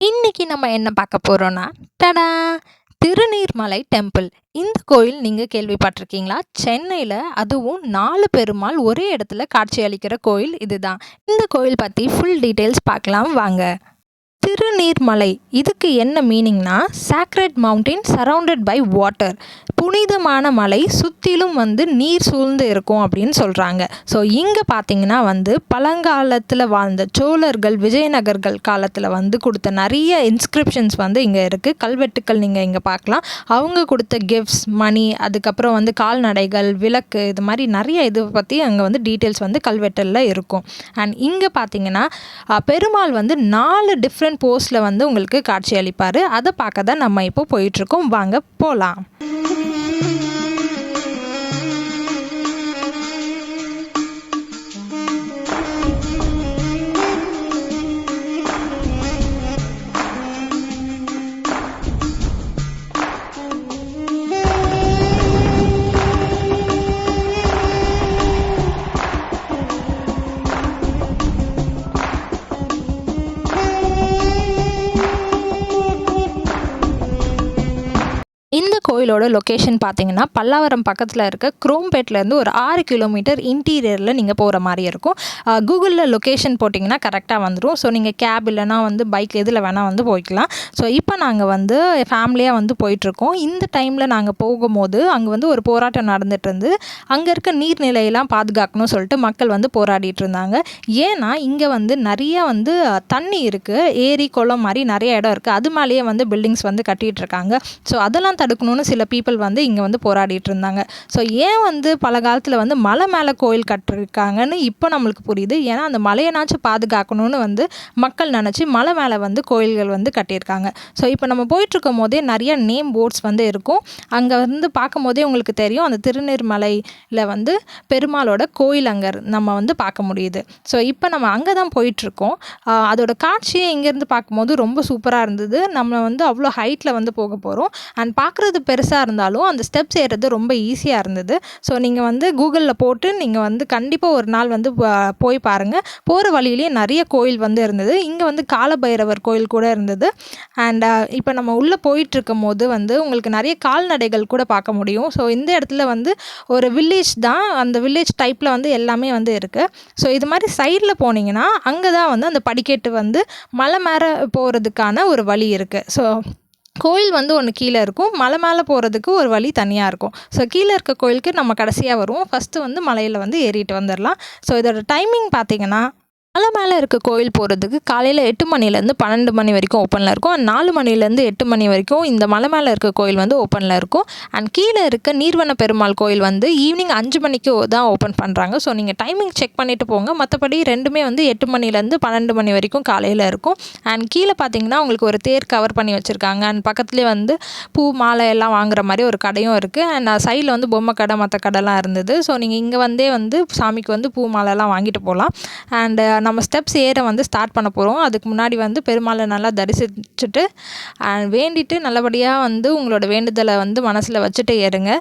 இன்னைக்கு நம்ம என்ன பார்க்க போகிறோன்னா டடா! திருநீர்மலை டெம்பிள். இந்த கோயில் நீங்கள் கேள்விப்பட்டிருக்கீங்களா? சென்னையில் அதுவும் நாலு பெருமாள் ஒரே இடத்துல காட்சியளிக்கிற கோயில் இதுதான். இந்த கோயில் பற்றி ஃபுல் டீட்டெயில்ஸ் பார்க்கலாம் வாங்க. திருநீர்மலை இதுக்கு என்ன மீனிங்னா, sacred mountain surrounded by water. புனிதமான மலை சுற்றிலும் வந்து நீர் சூழ்ந்து இருக்கும் அப்படின்னு சொல்கிறாங்க ஸோ இங்கே பார்த்தீங்கன்னா வந்து பழங்காலத்தில் வாழ்ந்த சோழர்கள், விஜயநகர்கள் காலத்தில் வந்து கொடுத்த நிறைய இன்ஸ்கிரிப்ஷன்ஸ் வந்து இங்கே இருக்குது கல்வெட்டுக்கள் நீங்கள் இங்கே பார்க்கலாம். அவங்க கொடுத்த கிஃப்ட்ஸ், மணி அதுக்கப்புறம் வந்து கால்நடைகள், விளக்கு இது மாதிரி நிறைய இது பற்றி அங்கே வந்து டீட்டெயில்ஸ் வந்து கல்வெட்டில் இருக்கும். அண்ட் இங்கே பார்த்தீங்கன்னா, பெருமாள் வந்து நாலு டிஃப்ரெண்ட் போஸ்ட்ல வந்து உங்களுக்கு காட்சி அளிப்பாரு அதை பார்க்க தான் நம்ம இப்போ போயிட்டுருக்கோம். வாங்க போலாம். கோயிலோட லொக்கேஷன் பார்த்தீங்கன்னா, பல்லாவரம் பக்கத்தில் இருக்க குரோம்பேட்லேருந்து ஒரு ஆறு கிலோமீட்டர் இன்டீரியரில் நீங்கள் போகிற மாதிரி இருக்கும். கூகுளில் லொக்கேஷன் போட்டிங்கன்னா கரெக்டாக வந்துடும் ஸோ நீங்கள் கேப் இல்லைனா வந்து பைக் எதில் வேணால் வந்து போய்க்கலாம். ஸோ இப்போ நாங்கள் வந்து ஃபேமிலியாக வந்து போயிட்டுருக்கோம். இந்த டைமில் நாங்கள் போகும்போது, அங்கே வந்து ஒரு போராட்டம் நடந்துட்டு இருந்து அங்கே இருக்க நீர்நிலையெல்லாம் பாதுகாக்கணும்னு சொல்லிட்டு மக்கள் வந்து போராடிட்டு இருந்தாங்க. ஏன்னா, இங்கே வந்து நிறைய வந்து தண்ணி இருக்குது ஏரி, குளம் மாதிரி நிறைய இடம் இருக்குது அது மேலேயே வந்து பில்டிங்ஸ் வந்து கட்டிகிட்டு இருக்காங்க. ஸோ அதெல்லாம் தடுக்கணும்னு சில பீப்பிள் வந்து இங்கே வந்து போராடிட்டு இருந்தாங்க. ஸோ ஏன் வந்து பல காலத்தில் வந்து மலை மேலே கோயில் கட்டிருக்காங்கன்னு இப்போ நம்மளுக்கு புரியுது. ஏன்னா, அந்த மலையனாச்சும் பாதுகாக்கணும்னு வந்து மக்கள் நினச்சி மலை மேலே வந்து கோயில்கள் வந்து கட்டியிருக்காங்க. ஸோ இப்போ நம்ம போயிட்டுருக்கும்போதே நிறைய நேம் போர்ட்ஸ் வந்து இருக்கும். அங்கே வந்து பார்க்கும்போதே உங்களுக்கு தெரியும். அந்த திருநீர்மலையில் வந்து பெருமாளோட கோயில் அங்கே நம்ம வந்து பார்க்க முடியுது. ஸோ இப்போ நம்ம அங்கே தான் போயிட்டுருக்கோம். அதோட காட்சியை இங்கேருந்து பார்க்கும்போது ரொம்ப சூப்பராக இருந்தது. நம்ம வந்து அவ்வளோ ஹைட்டில் வந்து போக போகிறோம் அண்ட் பார்க்குறது பெருசு இருந்தாலும், அந்த ஸ்டெப்ஸ் ஏறுறது ரொம்ப ஈஸியாக இருந்தது. ஸோ நீங்கள் வந்து கூகுளில் போட்டு நீங்கள் வந்து கண்டிப்பாக ஒரு நாள் வந்து போய் பாருங்கள் போகிற வழியிலேயே நிறைய கோயில் வந்து இருந்தது. இங்கே வந்து காலபைரவர் கோயில் கூட இருந்தது. அண்ட் uh, இப்போ நம்ம உள்ளே போயிட்டுருக்கும் போது வந்து உங்களுக்கு நிறைய கால்நடைகள் கூட பார்க்க முடியும். ஸோ இந்த இடத்துல வந்து ஒரு வில்லேஜ் தான். அந்த வில்லேஜ் டைப்பில் வந்து எல்லாமே வந்து இருக்குது ஸோ இது மாதிரி சைடில் போனீங்கன்னா, அங்கே தான் வந்து அந்த படிக்கட்டு வந்து மலை மேலே போகிறதுக்கான ஒரு வழி இருக்குது ஸோ கோயில் வந்து ஒன்று கீழே இருக்கும். மலை மேலே போகிறதுக்கு ஒரு வழி தனியாக இருக்கும். ஸோ கீழே இருக்க கோயிலுக்கு நம்ம கடைசியாக வருவோம். ஃபஸ்ட்டு வந்து மலையில் வந்து ஏறிட்டு வந்துடலாம் ஸோ இதோட டைமிங் பார்த்திங்கன்னா மலை மேலே இருக்க கோயில் போகிறதுக்கு காலையில் எட்டு மணிலேருந்து 12 மணி வரைக்கும் ஓப்பனில் இருக்கும். அண்ட் நாலு மணிலேருந்து எட்டு மணி வரைக்கும் இந்த மலை மேலே இருக்க கோயில் வந்து ஓப்பனில் இருக்கும். அண்ட் கீழே இருக்க நீர்வன பெருமாள் கோயில் வந்து ஈவினிங் அஞ்சு மணிக்கு தான் ஓப்பன் பண்ணுறாங்க ஸோ நீங்கள் டைமிங் செக் பண்ணிவிட்டு போங்க. மற்றபடி ரெண்டுமே வந்து எட்டு மணிலேருந்து 12 மணி வரைக்கும் காலையில் இருக்கும். அண்ட் கீழே பார்த்தீங்கன்னா, உங்களுக்கு ஒரு தேர் கவர் பண்ணி வச்சுருக்காங்க அண்ட் பக்கத்துலேயே வந்து பூ, மாலை எல்லாம் வாங்குற மாதிரி ஒரு கடையும் இருக்குது அண்ட் சைடில் வந்து பொம்மை கடை, மற்ற கடைலாம் இருந்தது. ஸோ நீங்கள் இங்கே வந்தே வந்து சாமிக்கு வந்து பூ, மாலைலாம் வாங்கிட்டு போகலாம் அண்ட் நம்ம ஸ்டெப்ஸ் ஏற வந்து ஸ்டார்ட் பண்ண போகிறோம் அதுக்கு முன்னாடி வந்து பெருமாளை நல்லா தரிசிச்சுட்டு, அண்ட் வேண்டிட்டு நல்லபடியாக வந்து உங்களோட வேண்டுதலை வந்து மனசில் வச்சுட்டு ஏறுங்க.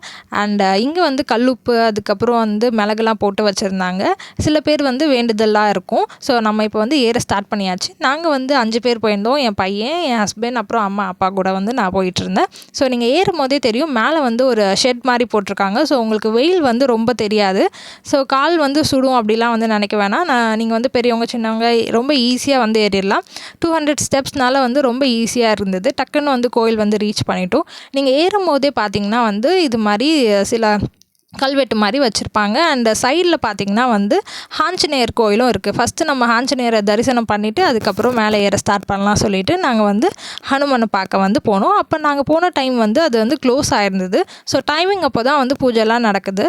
அண்ட் இங்கே வந்து கல்லுப்பு, அதுக்கப்புறம் வந்து மிளகுலாம் போட்டு வச்சுருந்தாங்க சில பேர் வந்து வேண்டுதலாக இருக்கும். ஸோ நம்ம இப்போ வந்து ஏற ஸ்டார்ட் பண்ணியாச்சு. நாங்கள் வந்து அஞ்சு பேர் போயிருந்தோம். என் பையன், என் ஹஸ்பண்ட் அப்புறம் அம்மா, அப்பா கூட வந்து நான் போயிட்டுருந்தேன். ஸோ நீங்கள் ஏறும் போதே தெரியும். மேலே வந்து ஒரு ஷெட் மாதிரி போட்டிருக்காங்க ஸோ உங்களுக்கு வெயில் வந்து ரொம்ப தெரியாது. ஸோ கால் வந்து சுடும் அப்படிலாம் வந்து நினைக்க வேணாம். நான் நீங்கள் வந்து பெரிய பெரியவங்க, சின்னவங்க ரொம்ப ஈஸியாக வந்து ஏறிடலாம் டூ ஹண்ட்ரட் ஸ்டெப்ஸ்னால வந்து ரொம்ப ஈஸியாக இருந்தது. டக்குன்னு வந்து கோயில் வந்து ரீச் பண்ணிட்டோம். ஏறும் போதே பார்த்தீங்கன்னா வந்து இது மாதிரி சில கல்வெட்டு மாதிரி வச்சுருப்பாங்க அண்ட் சைடில் பார்த்திங்கன்னா வந்து ஆஞ்சநேயர் கோயிலும் இருக்குது ஃபஸ்ட்டு நம்ம ஆஞ்சநேயரை தரிசனம் பண்ணிவிட்டு அதுக்கப்புறம் மேலே ஏற ஸ்டார்ட் பண்ணலாம் சொல்லிவிட்டு நாங்கள் வந்து ஹனுமனை பார்க்க வந்து போனோம். அப்போ நாங்கள் போன டைம் வந்து அது வந்து க்ளோஸ் ஆயிருந்தது. ஸோ டைமிங் அப்போ தான் வந்து பூஜைலாம் நடக்குது.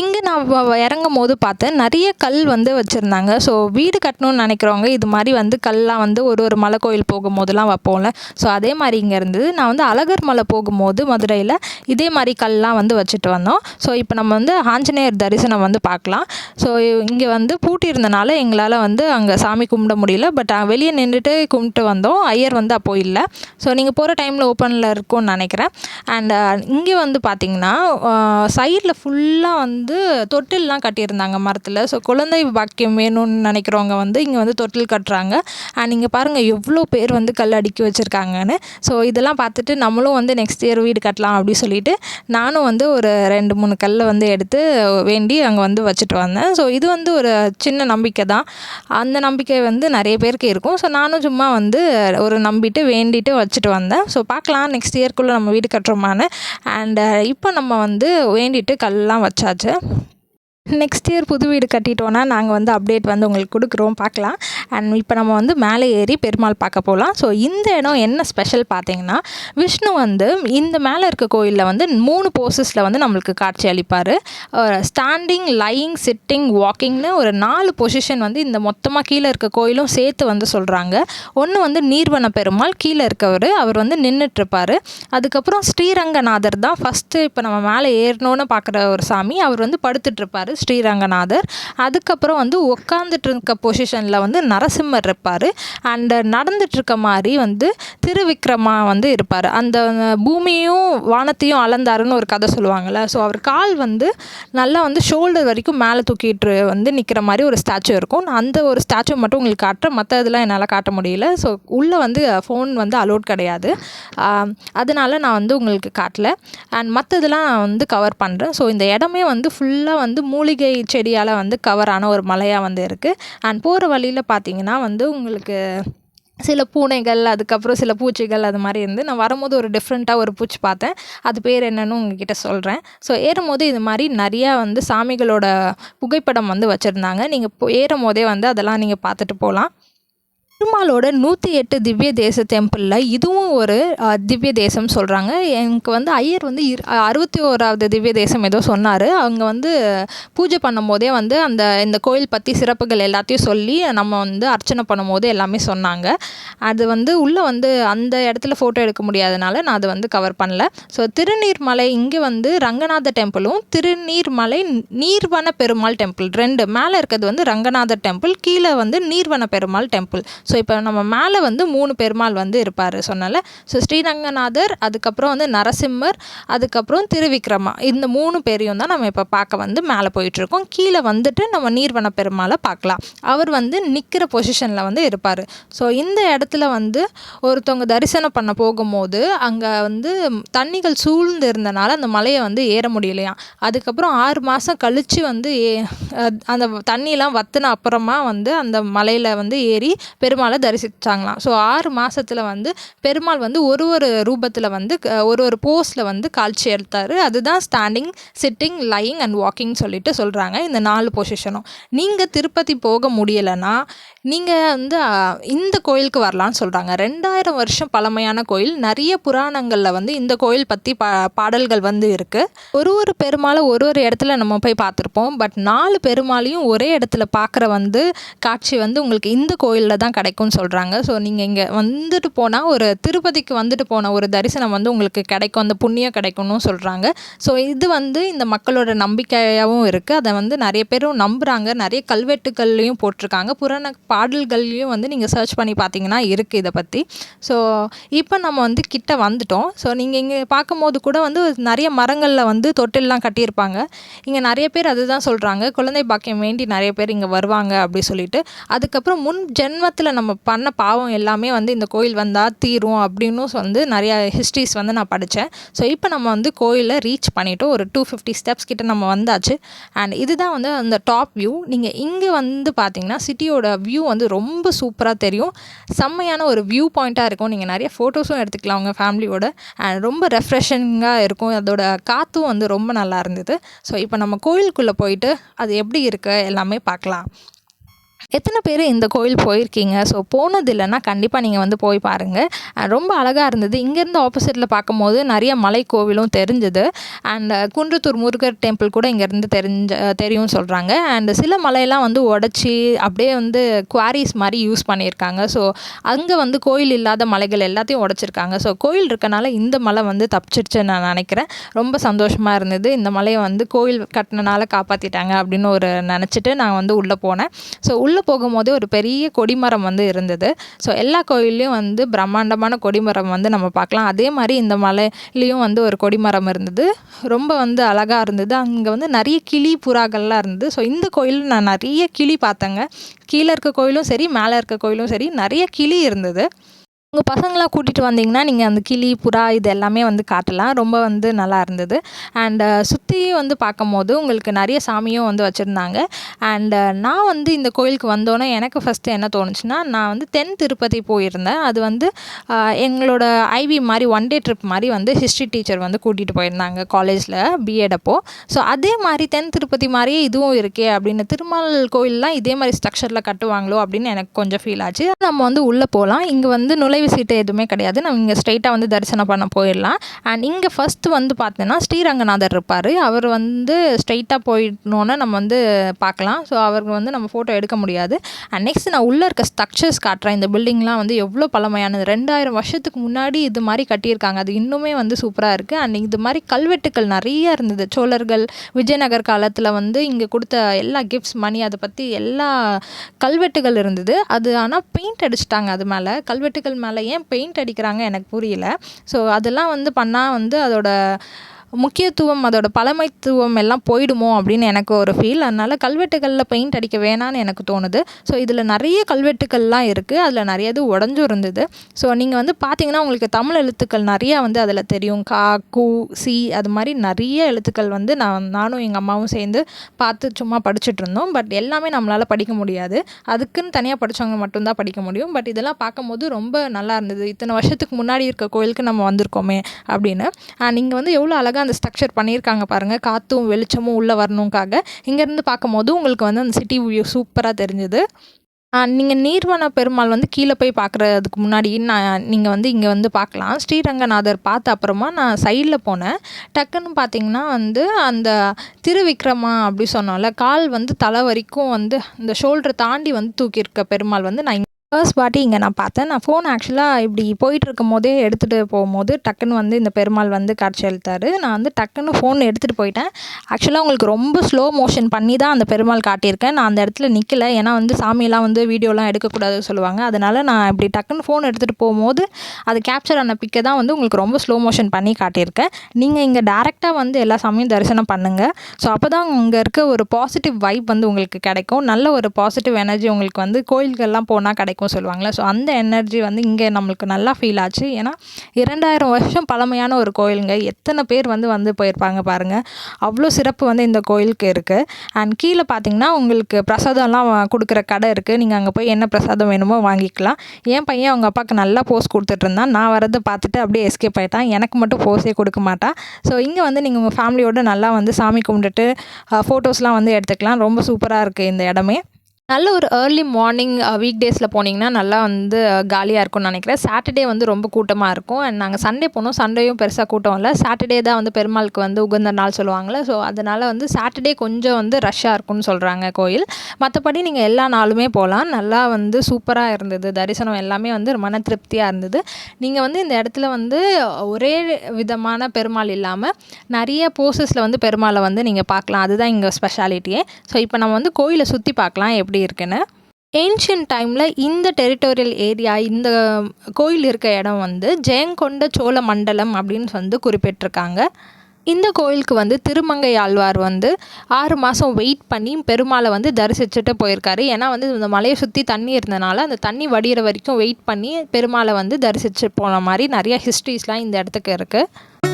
இங்கே நான் வ இறங்கும்போது பார்த்தேன். நிறைய கல் வந்து வச்சுருந்தாங்க ஸோ வீடு கட்டணும்னு நினைக்கிறவங்க இது மாதிரி வந்து கல்லாம் வந்து ஒரு ஒரு மலை கோயில் போகும்போதெல்லாம் வைப்போம்ல. ஸோ அதே மாதிரி இங்கே இருந்தது. நான் வந்து அழகர் மலை போகும்போது மதுரையில் இதே மாதிரி கல்லாம் வந்து வச்சுட்டு வந்தோம். ஸோ இப்போ நம்ம வந்து ஆஞ்சநேயர் தரிசனம் வந்து பார்க்கலாம். ஸோ இங்கே வந்து பூட்டியிருந்தனால எங்களால் வந்து அங்கே சாமி கும்பிட முடியல. பட் வெளியே நின்றுட்டு கும்பிட்டு வந்தோம். ஐயர் வந்து அப்போ இல்லை ஸோ நீங்கள் போகிற டைமில் ஓப்பனில் இருக்கும்னு நினைக்கிறேன் அண்ட் இங்கே வந்து பார்த்தீங்கன்னா, சைடில் ஃபுல்லாக வந்து வந்து தொட்டில்லாம் கட்டியிருந்தாங்க மரத்தில். ஸோ குழந்தை பாக்கியம் வேணும்னு நினைக்கிறவங்க வந்து இங்கே வந்து தொட்டில் கட்டுறாங்க. அண்ட் இங்கே பாருங்கள் எவ்வளோ பேர் வந்து கல் அடுக்கி வச்சுருக்காங்கன்னு. ஸோ இதெல்லாம் பார்த்துட்டு நம்மளும் வந்து நெக்ஸ்ட் இயர் வீடு கட்டலாம் அப்படின்னு சொல்லிட்டு நானும் வந்து ஒரு ரெண்டு மூணு கல்லை வந்து எடுத்து வேண்டி அங்கே வந்து வச்சுட்டு வந்தேன். ஸோ இது வந்து ஒரு சின்ன நம்பிக்கை தான். அந்த நம்பிக்கை வந்து நிறைய பேருக்கு இருக்கும். ஸோ நானும் சும்மா வந்து ஒரு நம்பிட்டு வேண்டிட்டு வச்சுட்டு வந்தேன். ஸோ பார்க்கலாம் நெக்ஸ்ட் இயர்க்குள்ளே நம்ம வீடு கட்டுறோமான்னு. அண்டு இப்போ நம்ம வந்து வேண்டிட்டு கல்லாம் வச்சாச்சு. hatte. நெக்ஸ்ட் இயர் புது வீடு கட்டிட்டோன்னா நாங்கள் வந்து அப்டேட் வந்து உங்களுக்கு கொடுக்குறோம் பார்க்கலாம். அண்ட் இப்போ நம்ம வந்து மேலே ஏறி பெருமாள் பார்க்க போகலாம் ஸோ இந்த இடம் என்ன ஸ்பெஷல் பார்த்தீங்கன்னா விஷ்ணு வந்து இந்த மேலே இருக்க கோயிலில் வந்து மூணு போசஸில் வந்து நம்மளுக்கு காட்சி அளிப்பார். ஸ்டாண்டிங் லையிங் சிட்டிங் வாக்கிங்னு ஒரு நாலு பொசிஷன் வந்து இந்த மொத்தமாக கீழே இருக்க கோயிலும் சேர்த்து வந்து சொல்கிறாங்க ஒன்று வந்து நீர்வன பெருமாள் கீழே இருக்கவர் அவர் வந்து நின்றுட்டுருப்பார் அதுக்கப்புறம் ஸ்ரீரங்கநாதர் தான் ஃபஸ்ட்டு இப்போ நம்ம மேலே ஏறணும்னு பார்க்குற ஒரு சாமி அவர் வந்து படுத்துட்ருப்பார் ஸ்ரீரங்கநாதர். அதுக்கப்புறம் வந்து உட்காந்துட்டு இருக்க பொசிஷனில் வந்து நரசிம்மர் இருப்பார். அண்டு நடந்துட்டுருக்க மாதிரி வந்து திருவிக்ரமா வந்து இருப்பார். அந்த பூமியும் வானத்தையும் அளந்தாருன்னு ஒரு கதை சொல்லுவாங்கள்ல ஸோ அவர் கால் வந்து நல்லா வந்து ஷோல்டர் வரைக்கும் மேலே தூக்கிட்டு வந்து நிற்கிற மாதிரி ஒரு ஸ்டாச்சு இருக்கும். அந்த ஒரு ஸ்டாச்சு மட்டும் உங்களுக்கு காட்டுறேன். மற்ற இதெல்லாம் என்னால் காட்ட முடியல. ஸோ உள்ளே வந்து ஃபோன் வந்து அலோட் கிடையாது. அதனால நான் வந்து உங்களுக்கு காட்டல. அண்ட் மற்றதெல்லாம் நான் வந்து கவர் பண்ணுறேன் ஸோ இந்த இடமே வந்து ஃபுல்லாக வந்து மூலிகை செடியால் வந்து கவரான ஒரு மலையாக வந்து இருக்குது அண்ட் போகிற வழியில் பார்த்தீங்கன்னா வந்து உங்களுக்கு சில பூனைகள் அதுக்கப்புறம் சில பூச்சிகள் அது மாதிரி இருந்து நான் வரும்போது ஒரு டிஃப்ரெண்ட்டாக ஒரு பூச்சி பார்த்தேன். அது பேர் என்னன்னு உங்ககிட்ட சொல்கிறேன் ஸோ ஏறும்போது இது மாதிரி நிறையா வந்து சாமிகளோட புகைப்படம் வந்து வச்சுருந்தாங்க. நீங்கள் ஏறும் போதே வந்து அதெல்லாம் நீங்கள் பார்த்துட்டு போகலாம். பெருமாளோட நூற்றி எட்டு திவ்ய தேச டெம்பிளில் இதுவும் ஒரு திவ்ய தேசம் சொல்கிறாங்க எனக்கு வந்து ஐயர் வந்து இரு அறுபத்தி ஓராவது திவ்ய தேசம் ஏதோ சொன்னார். அவங்க வந்து பூஜை பண்ணும்போதே வந்து அந்த இந்த கோயில் பற்றி சிறப்புகள் எல்லாத்தையும் சொல்லி நம்ம வந்து அர்ச்சனை பண்ணும்போது எல்லாமே சொன்னாங்க. அது வந்து உள்ளே வந்து அந்த இடத்துல ஃபோட்டோ எடுக்க முடியாதனால நான் அதை வந்து கவர் பண்ணல. ஸோ திருநீர்மலை இங்கே வந்து ரங்கநாத டெம்பிளும் திருநீர்மலை நீர்வன பெருமாள் டெம்பிள் ரெண்டு. மேலே இருக்கிறது வந்து ரங்கநாதர் டெம்பிள் கீழே வந்து நீர்வன பெருமாள் டெம்பிள் ஸோ இப்போ நம்ம மேலே வந்து மூணு பெருமாள் வந்து இருப்பார் சொன்னால ஸோ ஸ்ரீரங்கநாதர் அதுக்கப்புறம் வந்து நரசிம்மர் அதுக்கப்புறம் திருவிக்ரமா. இந்த மூணு பேரையும் தான் நம்ம இப்போ பார்க்க வந்து மேலே போயிட்டுருக்கோம். கீழே வந்துட்டு நம்ம நீர்வன பெருமாளை பார்க்கலாம். அவர் வந்து நிற்கிற பொசிஷனில் வந்து இருப்பார். ஸோ இந்த இடத்துல வந்து ஒருத்தவங்க தரிசனம் பண்ண போகும்போது அங்கே வந்து தண்ணிகள் சூழ்ந்து இருந்தனால அந்த மலையை வந்து ஏற முடியலையாம். அதுக்கப்புறம் ஆறு மாதம் கழித்து வந்து ஏ அந்த தண்ணியெலாம் வற்றின அப்புறமா வந்து அந்த மலையில் வந்து ஏறி பெருமாளை தரிசிச்சாங்களாம். ஸோ ஆறு மாதத்தில் வந்து பெருமாள் வந்து ஒரு ஒரு ரூபத்தில் வந்து க- ஒரு ஒரு போஸில் வந்து காட்சி எடுத்தார் அதுதான் standing sitting lying and walking சொல்லிட்டு சொல்கிறாங்க இந்த நாலு பொசிஷனும் நீங்கள் திருப்பதி போக முடியலைன்னா நீங்கள் வந்து இந்த கோயிலுக்கு வரலான்னு சொல்கிறாங்க ரெண்டாயிரம் வருஷம் பழமையான கோயில். நிறைய புராணங்களில் வந்து இந்த கோயில் பற்றி பா பாடல்கள் வந்து இருக்குது ஒரு ஒரு பெருமாளை ஒரு ஒரு இடத்துல நம்ம போய் பார்த்துருப்போம். பட் நாலு பெருமாளையும் ஒரே இடத்துல பார்க்குற வந்து காட்சி வந்து உங்களுக்கு இந்த கோயிலில் தான் கிடைக்கும்னு சொல்கிறாங்க ஸோ நீங்கள் இங்கே வந்துட்டு போனால் ஒரு திருப்பதிக்கு வந்துட்டு போன ஒரு தரிசனம் வந்து உங்களுக்கு கிடைக்கும். அந்த புண்ணியம் கிடைக்கும்னு சொல்கிறாங்க ஸோ இது வந்து இந்த மக்களோட நம்பிக்கையாகவும் இருக்குது அதை வந்து நிறைய பேரும் நம்புகிறாங்க நிறைய கல்வெட்டுகள்லையும் போட்டிருக்காங்க. புராண பாடல்கள்லையும் வந்து நீங்கள் சர்ச் பண்ணி பார்த்தீங்கன்னா இருக்குது இதை பற்றி ஸோ இப்போ நம்ம வந்து கிட்ட வந்துட்டோம். ஸோ நீங்கள் இங்கே பார்க்கும்போது கூட வந்து நிறைய மரங்களில் வந்து தொட்டில்லாம் கட்டியிருப்பாங்க. இங்கே நிறைய பேர் அதுதான் சொல்கிறாங்க குழந்தை பாக்கியம் வேண்டி நிறைய பேர் இங்கே வருவாங்க அப்படி சொல்லிட்டு. அதுக்கப்புறம் முன் ஜென்மத்தில் நம்ம பண்ண பாவம் எல்லாமே வந்து இந்த கோயில் வந்தால் தீரும் அப்படின்னு வந்து நிறைய ஹிஸ்ட்ரிஸ் வந்து நான் படித்தேன் ஸோ இப்போ நம்ம வந்து கோயிலை ரீச் பண்ணிவிட்டு ஒரு டூ ஃபிஃப்டி ஸ்டெப்ஸ் கிட்ட நம்ம வந்தாச்சு. அண்ட் இதுதான் வந்து அந்த டாப் வியூ நீங்கள் இங்கே வந்து பார்த்தீங்கன்னா சிட்டியோட வியூ வந்து ரொம்ப சூப்பராக தெரியும். செம்மையான ஒரு வியூ பாயிண்ட்டாக இருக்கும். நீங்கள் நிறைய ஃபோட்டோஸும் எடுத்துக்கலாம் உங்கள் ஃபேமிலியோட அண்ட் ரொம்ப ரெஃப்ரெஷிங்காக இருக்கும். அதோட காற்றும் வந்து ரொம்ப நல்லா இருந்தது. ஸோ இப்போ நம்ம கோயிலுக்குள்ளே போயிட்டு அது எப்படி இருக்கு? எல்லாமே பார்க்கலாம். எத்தனை பேர் இந்த கோயில் போயிருக்கீங்க? ஸோ போனது இல்லைன்னா கண்டிப்பாக நீங்கள் வந்து போய் பாருங்கள் ரொம்ப அழகாக இருந்தது. இங்கேருந்து ஆப்போசிட்டில் பார்க்கும்போது நிறைய மலை கோவிலும் தெரிஞ்சுது அண்ட் குன்றத்தூர் முருகர் டெம்பிள் கூட இங்கேருந்து தெரிஞ்ச தெரியும்னு சொல்கிறாங்க அண்ட் சில மலையெல்லாம் வந்து உடச்சி அப்படியே வந்து குவாரிஸ் மாதிரி யூஸ் பண்ணியிருக்காங்க. ஸோ அங்கே வந்து கோயில் இல்லாத மலைகள் எல்லாத்தையும் உடச்சிருக்காங்க. ஸோ கோயில் இருக்கனால இந்த மலை வந்து தப்பிச்சிடுச்சுன்னு நான் நினைக்கிறேன். ரொம்ப சந்தோஷமாக இருந்தது. இந்த மலையை வந்து கோயில் கட்டினனால காப்பாற்றிட்டாங்க அப்படின்னு ஒரு நினச்சிட்டு நான் வந்து உள்ளே போனேன். ஸோ உள்ளே உள்ளே போகும்போதே ஒரு பெரிய கொடிமரம் வந்து இருந்தது. ஸோ எல்லா கோயில்லையும் வந்து பிரம்மாண்டமான கொடிமரம் வந்து நம்ம பார்க்கலாம். அதே மாதிரி இந்த மலையிலையும் வந்து ஒரு கொடிமரம் இருந்தது. ரொம்ப வந்து அழகாக இருந்தது. அங்கே வந்து நிறைய கிளி புறாக்கள்லாம் இருந்தது. ஸோ இந்த கோயில் நான் நிறைய கிளி பார்த்தேங்க. கீழே இருக்க கோயிலும் சரி மேலே இருக்க கோயிலும் சரி நிறைய கிளி இருந்தது. உங்கள் பசங்களாம் கூட்டிகிட்டு வந்தீங்கன்னா நீங்கள் அந்த கிளி புறா இது எல்லாமே வந்து காட்டலாம். ரொம்ப வந்து நல்லா இருந்தது. அண்டு சுற்றியும் வந்து பார்க்கும்போது உங்களுக்கு நிறைய சாமியும் வந்து வச்சுருந்தாங்க. அண்டு நான் வந்து இந்த கோயிலுக்கு வந்தோன்னே எனக்கு ஃபஸ்ட்டு என்ன தோணுச்சுன்னா நான் வந்து தென் திருப்பதி போயிருந்தேன். அது வந்து எங்களோட ஐவி மாதிரி ஒன் டே ட்ரிப் மாதிரி வந்து ஹிஸ்ட்ரி டீச்சர் வந்து கூட்டிகிட்டு போயிருந்தாங்க காலேஜில் பிஎட் அப்போது ஸோ அதே மாதிரி தென் திருப்பதி மாதிரியே இதுவும் இருக்கே அப்படின்னு திருமால் கோயிலெலாம் இதே மாதிரி ஸ்ட்ரக்சரில் கட்டுவாங்களோ அப்படின்னு எனக்கு கொஞ்சம் ஃபீல் ஆச்சு. நம்ம வந்து உள்ளே போகலாம். இங்கே வந்து நுழை நுழைவு சீட்டு எதுவுமே கிடையாது. நம்ம இங்கே ஸ்ட்ரைட்டாக வந்து தரிசனம் பண்ண போயிடலாம். அண்ட் இங்கே ஃபஸ்ட்டு வந்து பார்த்தீங்கன்னா ஸ்ரீரங்கநாதர் இருப்பார். அவர் வந்து ஸ்ட்ரைட்டாக போயிடணுன்னு நம்ம வந்து பார்க்கலாம் ஸோ அவருக்கு வந்து நம்ம ஃபோட்டோ எடுக்க முடியாது. அண்ட் நெக்ஸ்ட் நான் உள்ளே இருக்க ஸ்ட்ரக்சர்ஸ் காட்டுறேன். இந்த பில்டிங்லாம் வந்து எவ்வளோ பழமையானது. ரெண்டாயிரம் வருஷத்துக்கு முன்னாடி இது மாதிரி கட்டியிருக்காங்க. அது இன்னுமே வந்து சூப்பராக இருக்குது அண்ட் இது மாதிரி கல்வெட்டுக்கள் நிறைய இருந்தது. சோழர்கள் விஜயநகர் காலத்தில் வந்து இங்கே கொடுத்த எல்லா கிஃப்ட்ஸ் மணி அதை பற்றி எல்லா கல்வெட்டுகள் இருந்தது. அது ஆனால் பெயிண்ட் அடிச்சிட்டாங்க அது மேலே. கல்வெட்டுகள் மேலே ஏன் பெயிண்ட் அடிக்கிறாங்க எனக்கு புரியல. ஸோ அதெல்லாம் வந்து பண்ணால் வந்து அதோட முக்கியத்துவம் அதோட பழமைத்துவம் எல்லாம் போயிடுமோ அப்படின்னு எனக்கு ஒரு ஃபீல் அதனால் கல்வெட்டுகளில் பெயிண்ட் அடிக்க வேணான்னு எனக்கு தோணுது. ஸோ இதில் நிறைய கல்வெட்டுக்கள்லாம் இருக்குது அதில் நிறைய இது உடஞ்சும் இருந்தது. ஸோ நீங்கள் வந்து பார்த்தீங்கன்னா உங்களுக்கு தமிழ் எழுத்துக்கள் நிறையா வந்து அதில் தெரியும். கா கு சி அது மாதிரி நிறைய எழுத்துக்கள் வந்து நான் நானும் எங்கள் அம்மாவும் சேர்ந்து பார்த்து சும்மா படிச்சுட்டு இருந்தோம். பட் எல்லாமே நம்மளால் படிக்க முடியாது. அதுக்குன்னு தனியாக படித்தவங்க மட்டும்தான் படிக்க முடியும். பட் இதெல்லாம் பார்க்கும்போது ரொம்ப நல்லா இருந்தது. இத்தனை வருஷத்துக்கு முன்னாடி இருக்க கோயிலுக்கு நம்ம வந்திருக்கோமே அப்படின்னு. நீங்கள் வந்து எவ்வளோ அழகாக அந்த ஸ்ட்ரக்சர் பண்ணியிருக்காங்க பாருங்கள் காற்றும் வெளிச்சமும் உள்ளே வரணுக்காக இங்கேருந்து பார்க்கும்போது உங்களுக்கு வந்து அந்த சிட்டி வியூ சூப்பராக தெரிஞ்சுது. நீங்கள் நீர்வன பெருமாள் வந்து கீழே போய் பார்க்குறதுக்கு முன்னாடி நான் நீங்கள் வந்து இங்கே வந்து பார்க்கலாம். ஸ்ரீரங்கநாதர் பார்த்த அப்புறமா நான் சைடில் போனேன். டக்குன்னு பார்த்தீங்கன்னா வந்து அந்த திருவிக்ரமா அப்படி சொன்னோம்ல கால் வந்து தலை வரைக்கும் வந்து இந்த ஷோல்டரை தாண்டி வந்து தூக்கியிருக்க பெருமாள் வந்து நான் ஃபர்ஸ்ட் வாட்டி இங்கே நான் பார்த்தேன். நான் ஃபோன் ஆக்சுவலாக இப்படி போயிட்டுருக்கும் போதே எடுத்துகிட்டு போகும்போது டக்குன்னு வந்து இந்த பெருமாள் வந்து காட்சி அளித்தார். நான் வந்து டக்குன்னு ஃபோன் எடுத்துகிட்டு போயிட்டேன். ஆக்சுவலாக உங்களுக்கு ரொம்ப ஸ்லோ மோஷன் பண்ணி தான் அந்த பெருமாள் காட்டியிருக்கேன். நான் அந்த இடத்துல நிற்கல ஏன்னா வந்து சாமியெல்லாம் வந்து வீடியோலாம் எடுக்கக்கூடாதுன்னு சொல்லுவாங்க. அதனால் நான் இப்படி டக்குன்னு ஃபோன் எடுத்துகிட்டு போகும்போது அது கேப்சர் ஆன பிக்கை தான் வந்து உங்களுக்கு ரொம்ப ஸ்லோ மோஷன் பண்ணி காட்டியிருக்கேன். நீங்கள் இங்கே டேரெக்டாக வந்து எல்லா சாமியும் தரிசனம் பண்ணுங்கள் ஸோ அப்போ தான் இங்கே இருக்க ஒரு பாசிட்டிவ் வைப் வந்து உங்களுக்கு கிடைக்கும். நல்ல ஒரு பாசிட்டிவ் எனர்ஜி உங்களுக்கு வந்து கோயில்கள்லாம் போனால் கிடைக்கும். சொல்லுவாங்களே ஸோ அந்த எனர்ஜி வந்து இங்கே நம்மளுக்கு நல்லா ஃபீல் ஆச்சு. ஏன்னா இரண்டாயிரம் வருஷம் பழமையான ஒரு கோயிலுங்க. எத்தனை பேர் வந்து வந்து போயிருப்பாங்க பாருங்கள் அவ்வளோ சிறப்பு வந்து இந்த கோயிலுக்கு இருக்குது அண்ட் கீழே பார்த்தீங்கன்னா உங்களுக்கு பிரசாதம்லாம் கொடுக்குற கடை இருக்குது நீங்கள் அங்கே போய் என்ன பிரசாதம் வேணுமோ வாங்கிக்கலாம். என் பையன் அவங்க அப்பாவுக்கு நல்லா போஸ் கொடுத்துட்டு இருந்தான். நான் வரதை பார்த்துட்டு அப்படியே எஸ்கேப் ஆகிட்டான் எனக்கு மட்டும் போஸே கொடுக்க மாட்டான். ஸோ இங்கே வந்து நீங்கள் உங்கள் ஃபேமிலியோடு நல்லா வந்து சாமி கும்பிட்டுட்டு ஃபோட்டோஸ்லாம் வந்து எடுத்துக்கலாம். ரொம்ப சூப்பராக இருக்குது இந்த இடமே. நல்ல ஒரு ஏர்லி மார்னிங் வீக் டேஸில் போனீங்கன்னா நல்லா வந்து காலியாக இருக்கும்னு நினைக்கிறேன். சாட்டர்டே வந்து ரொம்ப கூட்டமாக இருக்கும். அண்ட் நாங்கள் சண்டே போனோம். சண்டேயும் பெருசாக கூட்டம் இல்லை. சாட்டர்டே தான் வந்து பெருமாளுக்கு வந்து உகந்த நாள் சொல்லுவாங்களே ஸோ அதனால் வந்து சாட்டர்டே கொஞ்சம் வந்து ரஷ்ஷாக இருக்கும்னு சொல்கிறாங்க கோயில். மற்றபடி நீங்கள் எல்லா நாளுமே போகலாம் நல்லா வந்து சூப்பராக இருந்தது. தரிசனம் எல்லாமே வந்து மன திருப்தியாக இருந்தது. நீங்கள் வந்து இந்த இடத்துல வந்து ஒரே விதமான பெருமாள் இல்லாமல் நிறைய போசஸில் வந்து பெருமாளை வந்து நீங்கள் பார்க்கலாம். அதுதான் இங்கே ஸ்பெஷாலிட்டியே ஸோ இப்போ நம்ம வந்து கோயிலை சுற்றி பார்க்கலாம். எப்படி இருக்குன்னு ஏன்ஷியன் டைமில் இந்த டெரிட்டோரியல் ஏரியா இந்த கோயில் இருக்க இடம் வந்து ஜெயங்கொண்ட சோழ மண்டலம் அப்படின்னு வந்து குறிப்பிட்டிருக்காங்க. இந்த கோயிலுக்கு வந்து திருமங்கை ஆழ்வார் வந்து ஆறு மாதம் வெயிட் பண்ணி பெருமாளை வந்து தரிசிச்சுட்டு போயிருக்காரு. ஏன்னா வந்து இந்த மலையை சுற்றி தண்ணி இருந்தனால அந்த தண்ணி வடிகிற வரைக்கும் வெயிட் பண்ணி பெருமாளை வந்து தரிசிச்சு போன மாதிரி நிறைய ஹிஸ்ட்ரிஸ்லாம் இந்த இடத்துக்கு இருக்குது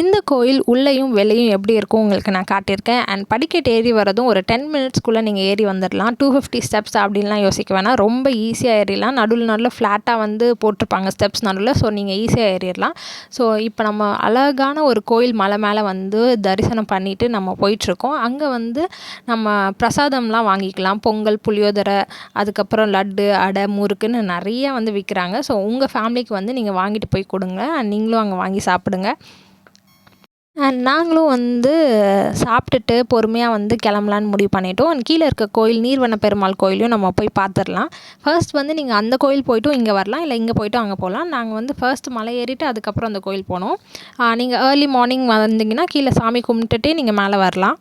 இந்த கோயில் உள்ளேயும் வெளியும் எப்படி இருக்கும் உங்களுக்கு நான் காட்டியிருக்கேன். அண்ட் படிக்கட்டு ஏறி வரதும் ஒரு டென் மினிட்ஸ்க்குள்ளே நீங்கள் ஏறி வந்துடலாம் டூ ஃபிஃப்டி ஸ்டெப்ஸ் அப்படின்லாம் யோசிக்க வேணாம். ரொம்ப ஈஸியாக ஏறிடலாம். நடுவில் நடுவில் ஃப்ளாட்டாக வந்து போட்டிருப்பாங்க ஸ்டெப்ஸ் நடுவில். ஸோ நீங்கள் ஈஸியாக ஏறிடலாம். ஸோ இப்போ நம்ம அழகான ஒரு கோயில் மலை மேலே வந்து தரிசனம் பண்ணிவிட்டு நம்ம போயிட்டுருக்கோம். அங்கே வந்து நம்ம பிரசாதம்லாம் வாங்கிக்கலாம். பொங்கல் புளியோதரை அதுக்கப்புறம் லட்டு அடை முறுக்குன்னு நிறைய வந்து விற்கிறாங்க ஸோ உங்கள் ஃபேமிலிக்கு வந்து நீங்கள் வாங்கிட்டு போய் கொடுங்க. அண்ட் நீங்களும் அங்கே வாங்கி சாப்பிடுங்க. நாங்களும் வந்து சாப்பிட்டுட்டு பொறுமையாக வந்து கிளம்பலான்னு முடிவு பண்ணிவிட்டோம் அண்ட் கீழே இருக்க கோயில் நீர்வன பெருமாள் கோயிலையும் நம்ம போய் பார்த்துடலாம். ஃபர்ஸ்ட் வந்து நீங்கள் அந்த கோயில் போய்ட்டும் இங்கே வரலாம் இல்லை இங்கே போய்ட்டும் அங்கே போகலாம். நாங்கள் வந்து ஃபர்ஸ்ட் மலை ஏறிட்டு அதுக்கப்புறம் அந்த கோயில் போனோம். நீங்கள் ஏர்லி மார்னிங் வந்தீங்கன்னா கீழே சாமி கும்பிட்டுட்டே நீங்கள் மேலே வரலாம்.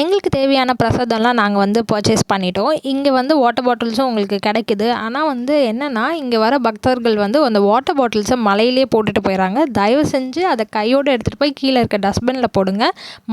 எங்களுக்கு தேவையான பிரசாதம்லாம் நாங்கள் வந்து பர்ச்சேஸ் பண்ணிட்டோம். இங்கே வந்து வாட்டர் பாட்டில்ஸும் உங்களுக்கு கிடைக்குது. ஆனால் வந்து என்னென்னா இங்கே வர பக்தர்கள் வந்து அந்த வாட்டர் பாட்டில்ஸை மலையிலே போட்டுட்டு போயிடறாங்க தயவு செஞ்சு அதை கையோடு எடுத்துகிட்டு போய் கீழே இருக்க டஸ்ட்பினில் போடுங்க.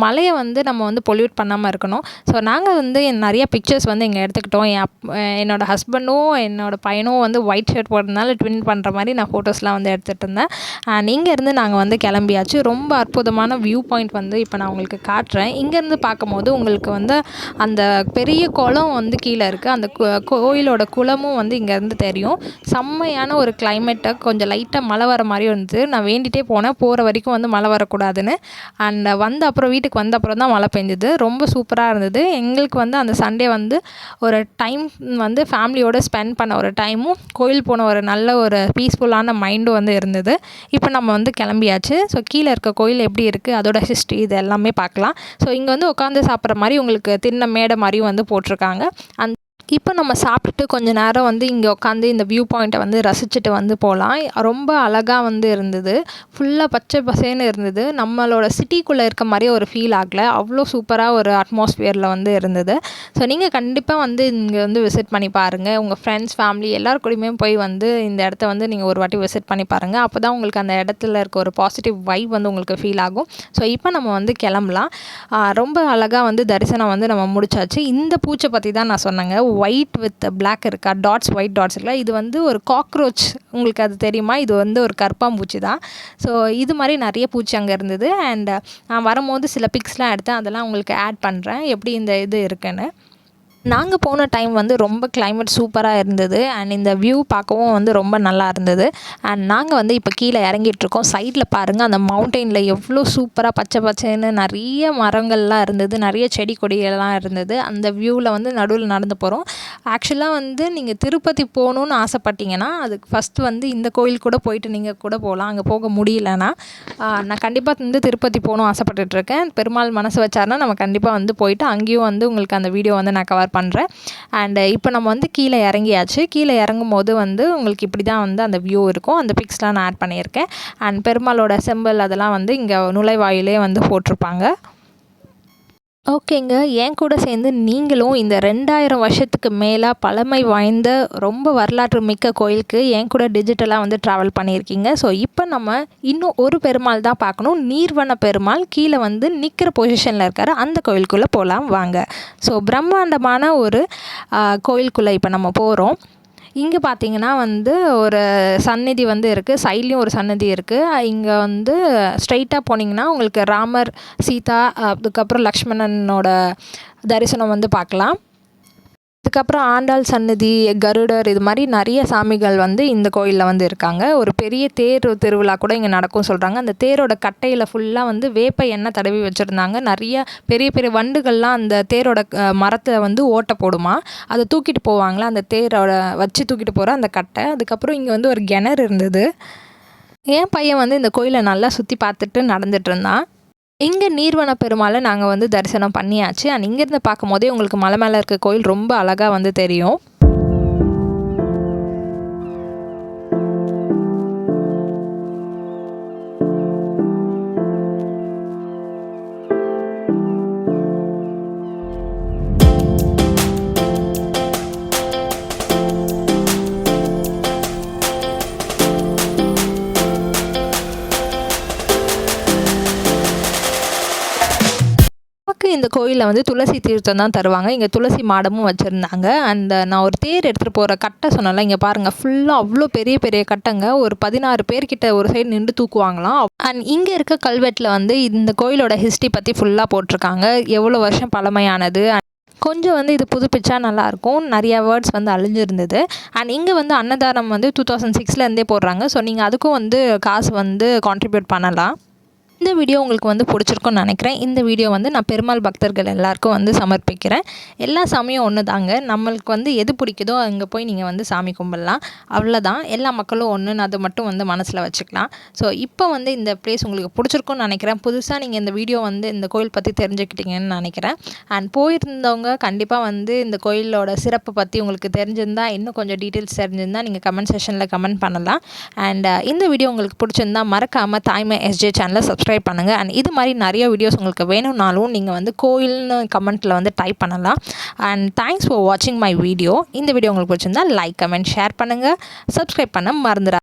மலையை வந்து நம்ம வந்து பொல்யூட் பண்ணாமல் இருக்கணும். ஸோ நாங்கள் வந்து நிறைய பிக்சர்ஸ் வந்து இங்கே எடுத்துக்கிட்டோம். என் அப் என்னோடய ஹஸ்பண்டும் என்னோடய பையனும் வந்து ஒயிட் ஷர்ட் போடுறதுனால ட்வின் பண்ணுற மாதிரி நான் ஃபோட்டோஸ்லாம் வந்து எடுத்துகிட்டு இருந்தேன். அண்ட் இங்கேருந்து நாங்கள் வந்து கிளம்பியாச்சு. ரொம்ப அற்புதமான வியூ பாயிண்ட் வந்து இப்போ நான் உங்களுக்கு காட்டுறேன். இங்கேருந்து பார்க்கும்போது உங்களுக்கு வந்து அந்த பெரிய குளம் வந்து கீழே இருக்குது அந்த கோ- கோயிலோட குளமும் வந்து இங்கேருந்து தெரியும். செம்மையான ஒரு கிளைமேட்டை கொஞ்சம் லைட்டாக மழை வர மாதிரி இருந்தது. நான் வேண்டிகிட்டே போனேன். போகிற வரைக்கும் வந்து மழை வரக்கூடாதுன்னு. அண்ட் வந்த அப்புறம் வீட்டுக்கு வந்த அப்புறம் தான் மழை பெஞ்சுது. ரொம்ப சூப்பராக இருந்தது. எங்களுக்கு வந்து அந்த சண்டே வந்து ஒரு டைம் வந்து ஃபேமிலியோடு ஸ்பெண்ட் பண்ண ஒரு டைமும் கோயில் போன ஒரு நல்ல ஒரு பீஸ்ஃபுல்லான மைண்டும் வந்து இருந்தது. இப்போ நம்ம வந்து கிளம்பியாச்சு. ஸோ கீழே இருக்க கோயில் எப்படி இருக்குது அதோட ஹிஸ்ட்ரி இது எல்லாமே பார்க்கலாம். ஸோ இங்கே வந்து உட்காந்து சாப்பிட்ற மாதிரி உங்களுக்கு தின்ன மேடை மாதிரியும் வந்து போட்டிருக்காங்க. அந்த இப்போ நம்ம சாப்பிட்டுட்டு கொஞ்ச நேரம் வந்து இங்கே உட்காந்து இந்த வியூ பாயிண்ட்டை வந்து ரசிச்சுட்டு வந்து போகலாம். ரொம்ப அழகாக வந்து இருந்தது. ஃபுல்லாக பச்சை பசேன்னு இருந்தது. நம்மளோட சிட்டிக்குள்ளே இருக்க மாதிரி ஒரு ஃபீல் ஆகலை. அவ்வளோ சூப்பராக ஒரு அட்மாஸ்ஃபியரில் வந்து இருந்தது. ஸோ நீங்கள் கண்டிப்பாக வந்து இங்கே வந்து விசிட் பண்ணி பாருங்கள் உங்கள் ஃப்ரெண்ட்ஸ் ஃபேமிலி எல்லார் கூடயுமே போய் வந்து இந்த இடத்த வந்து நீங்கள் ஒரு வாட்டி விசிட் பண்ணி பாருங்கள் அப்போ தான் உங்களுக்கு அந்த இடத்துல இருக்க ஒரு பாசிட்டிவ் வைப் வந்து உங்களுக்கு ஃபீல் ஆகும். ஸோ இப்போ நம்ம வந்து கிளம்பலாம். ரொம்ப அழகாக வந்து தரிசனம் வந்து நம்ம முடிச்சாச்சு. இந்த பூச்சை பற்றி தான் நான் சொன்னேங்க. ஒயிட் வித் பிளாக் இருக்கா? டாட்ஸ் ஒயிட் டாட்ஸ் இருக்குல்ல? இது வந்து ஒரு காக்ரோச் உங்களுக்கு அது தெரியுமா? இது வந்து ஒரு கற்பாம்பூச்சி தான். ஸோ இது மாதிரி நிறைய பூச்சி அங்கே இருந்தது. அண்ட் நான் வரும்போது சில பிக்ஸ்லாம் எடுத்தேன். அதெல்லாம் உங்களுக்கு ஆட் பண்ணுறேன் எப்படி இந்த இது இருக்குன்னு. நாங்கள் போன டைம் வந்து ரொம்ப கிளைமேட் சூப்பராக இருந்தது. அண்ட் இந்த வியூ பார்க்கவும் வந்து ரொம்ப நல்லா இருந்தது. அண்ட் நாங்கள் வந்து இப்போ கீழே இறங்கிட்டுருக்கோம் சைடில் பாருங்கள் அந்த மவுண்டெயினில் எவ்வளோ சூப்பராக பச்சை பச்சைன்னு நிறைய மரங்கள்லாம் இருந்தது. நிறைய செடி கொடிகள்லாம் இருந்தது. அந்த வியூவில் வந்து நடுவில் நடந்து போகிறோம் ஆக்சுவலாக வந்து நீங்கள் திருப்பதி போகணுன்னு ஆசைப்பட்டீங்கன்னா அதுக்கு ஃபஸ்ட்டு வந்து இந்த கோயில் கூட போயிட்டு நீங்கள் கூட போகலாம். அங்கே போக முடியலன்னா நான் கண்டிப்பாக வந்து திருப்பதி போகணும் ஆசைப்பட்டுட்டு இருக்கேன். பெருமாள் மனசு வச்சாருன்னா நம்ம கண்டிப்பாக வந்து போயிட்டு அங்கேயும் வந்து உங்களுக்கு அந்த வீடியோ வந்து நான் கவர் பண்ணுறேன் அண்டு இப்போ நம்ம வந்து கீழே இறங்கியாச்சு. கீழே இறங்கும் போது வந்து உங்களுக்கு இப்படி தான் வந்து அந்த வியூ இருக்கும். அந்த பிக்ஸ்லாம் நான் ஆட் பண்ணியிருக்கேன். அண்ட் பெருமாளோட செம்பல் அதெல்லாம் வந்து இங்கே நுழைவாயிலே வந்து போட்டிருப்பாங்க. ஓகேங்க. என் கூட சேர்ந்து நீங்களும் இந்த ரெண்டாயிரம் வருஷத்துக்கு மேலே பழமை வாய்ந்த ரொம்ப வரலாற்று மிக்க கோயிலுக்கு என் கூட டிஜிட்டலாக வந்து ட்ராவல் பண்ணியிருக்கீங்க. ஸோ இப்போ நம்ம இன்னும் ஒரு பெருமாள் தான் பார்க்கணும். நீர்வன பெருமாள் கீழே வந்து நிற்கிற பொசிஷனில் இருக்கார். அந்த கோயிலுக்குள்ளே போகலாம் வாங்க. ஸோ பிரம்மாண்டமான ஒரு கோயிலுக்குள்ளே இப்போ நம்ம போகிறோம் இங்கே பார்த்தீங்கன்னா வந்து ஒரு சந்நிதி வந்து இருக்குது சைட்லேயும் ஒரு சன்னதி இருக்குது இங்கே வந்து ஸ்ட்ரைட்டாக போனீங்கன்னா உங்களுக்கு ராமர் சீதா அதுக்கப்புறம் லக்ஷ்மணனோட தரிசனம் வந்து பார்க்கலாம் அதுக்கப்புறம் ஆண்டாள் சன்னதி கருடர் இது மாதிரி நிறைய சாமிகள் வந்து இந்த கோயிலில் வந்து இருக்காங்க. ஒரு பெரிய தேர் திருவிழா கூட இங்கே நடக்கும் சொல்கிறாங்க அந்த தேரோட கட்டையில் ஃபுல்லாக வந்து வேப்ப எண்ணெய் தடவி வச்சுருந்தாங்க. நிறைய பெரிய பெரிய வண்டுகள்லாம் அந்த தேரோட மரத்தில் வந்து ஓட்டை போடுமா. அதை தூக்கிட்டு போவாங்களா. அந்த தேரோட வச்சு தூக்கிட்டு போகிற அந்த கட்டை. அதுக்கப்புறம் இங்கே வந்து ஒரு கிணறு இருந்தது. என் பையன் வந்து இந்த கோயிலை நல்லா சுற்றி பார்த்துட்டு நடந்துட்டு இருந்தான். இங்கே நீர்வன பெருமாளை நாங்கள் வந்து தரிசனம் பண்ணியாச்சு. அண்ட் இங்கேருந்து பார்க்கும் போதே உங்களுக்கு மலை மேலே இருக்க கோயில் ரொம்ப அழகாக வந்து தெரியும். கோயிலில் வந்து துளசி தீர்த்தம் தான் தருவாங்க. இங்கே துளசி மாடமும் வச்சுருந்தாங்க. அந்த நான் ஒரு தேர் எடுத்துகிட்டு போகிற கட்டை சொன்னல இங்கே பாருங்கள் ஃபுல்லாக அவ்வளோ பெரிய பெரிய கட்டைங்க. ஒரு பதினாறு பேர்கிட்ட ஒரு சைடு நின்று தூக்குவாங்களாம். அண்ட் இங்கே இருக்க கல்வெட்டில் வந்து இந்த கோயிலோட ஹிஸ்ட்ரி பற்றி ஃபுல்லாக போட்டிருக்காங்க. எவ்வளோ வருஷம் பழமையானது? கொஞ்சம் வந்து இது புதுப்பிச்சா நல்லாயிருக்கும். நிறையா வேர்ட்ஸ் வந்து அழிஞ்சிருந்தது. அண்ட் இங்கே வந்து அன்னதானம் வந்து டூ தௌசண்ட் சிக்ஸ்லேருந்தே போடுறாங்க. ஸோ நீங்கள் அதுக்கும் வந்து காசு வந்து கான்ட்ரிபியூட் பண்ணலாம். இந்த வீடியோ உங்களுக்கு வந்து பிடிச்சிருக்கும்னு நினைக்கிறேன். இந்த வீடியோ வந்து நான் பெருமாள் பக்தர்கள் எல்லாருக்கும் வந்து சமர்ப்பிக்கிறேன். எல்லா சாமியும் ஒன்று தாங்க நம்மளுக்கு வந்து எது பிடிக்குதோ அங்கே போய் நீங்கள் வந்து சாமி கும்பிடலாம். அவ்வளோதான் எல்லா மக்களும் ஒன்றுன்னு அதை மட்டும் வந்து மனசில் வச்சுக்கலாம். ஸோ இப்போ வந்து இந்த ப்ளேஸ் உங்களுக்கு பிடிச்சிருக்கும்னு நினைக்கிறேன். புதுசாக நீங்கள் இந்த வீடியோ வந்து இந்த கோயில் பற்றி தெரிஞ்சுக்கிட்டீங்கன்னு நினைக்கிறேன். அண்ட் போயிருந்தவங்க கண்டிப்பாக வந்து இந்த கோயிலோட சிறப்பு பற்றி உங்களுக்கு தெரிஞ்சிருந்தால் இன்னும் கொஞ்சம் டீட்டெயில்ஸ் தெரிஞ்சிருந்தால் நீங்கள் கமெண்ட் செஷனில் கமெண்ட் பண்ணலாம். அண்ட் இந்த வீடியோ உங்களுக்கு பிடிச்சிருந்தா மறக்காமல் தாய்மை எஸ்ஜே சேனலை சப்ஸ்கிரைப் சப்ஸ்கிரைப் பண்ணுங்கள் அண்ட் இது மாதிரி நிறைய வீடியோஸ் உங்களுக்கு வேணும்னாலும் நீங்கள் வந்து கோயில்னு கமெண்ட்டில் வந்து டைப் பண்ணலாம். அண்ட் தேங்க்ஸ் ஃபார் வாட்சிங் மை வீடியோ இந்த வீடியோ உங்களுக்கு பிடிச்சிருந்தா லைக் கமெண்ட் ஷேர் பண்ணுங்கள் சப்ஸ்கிரைப் பண்ண மறந்துடா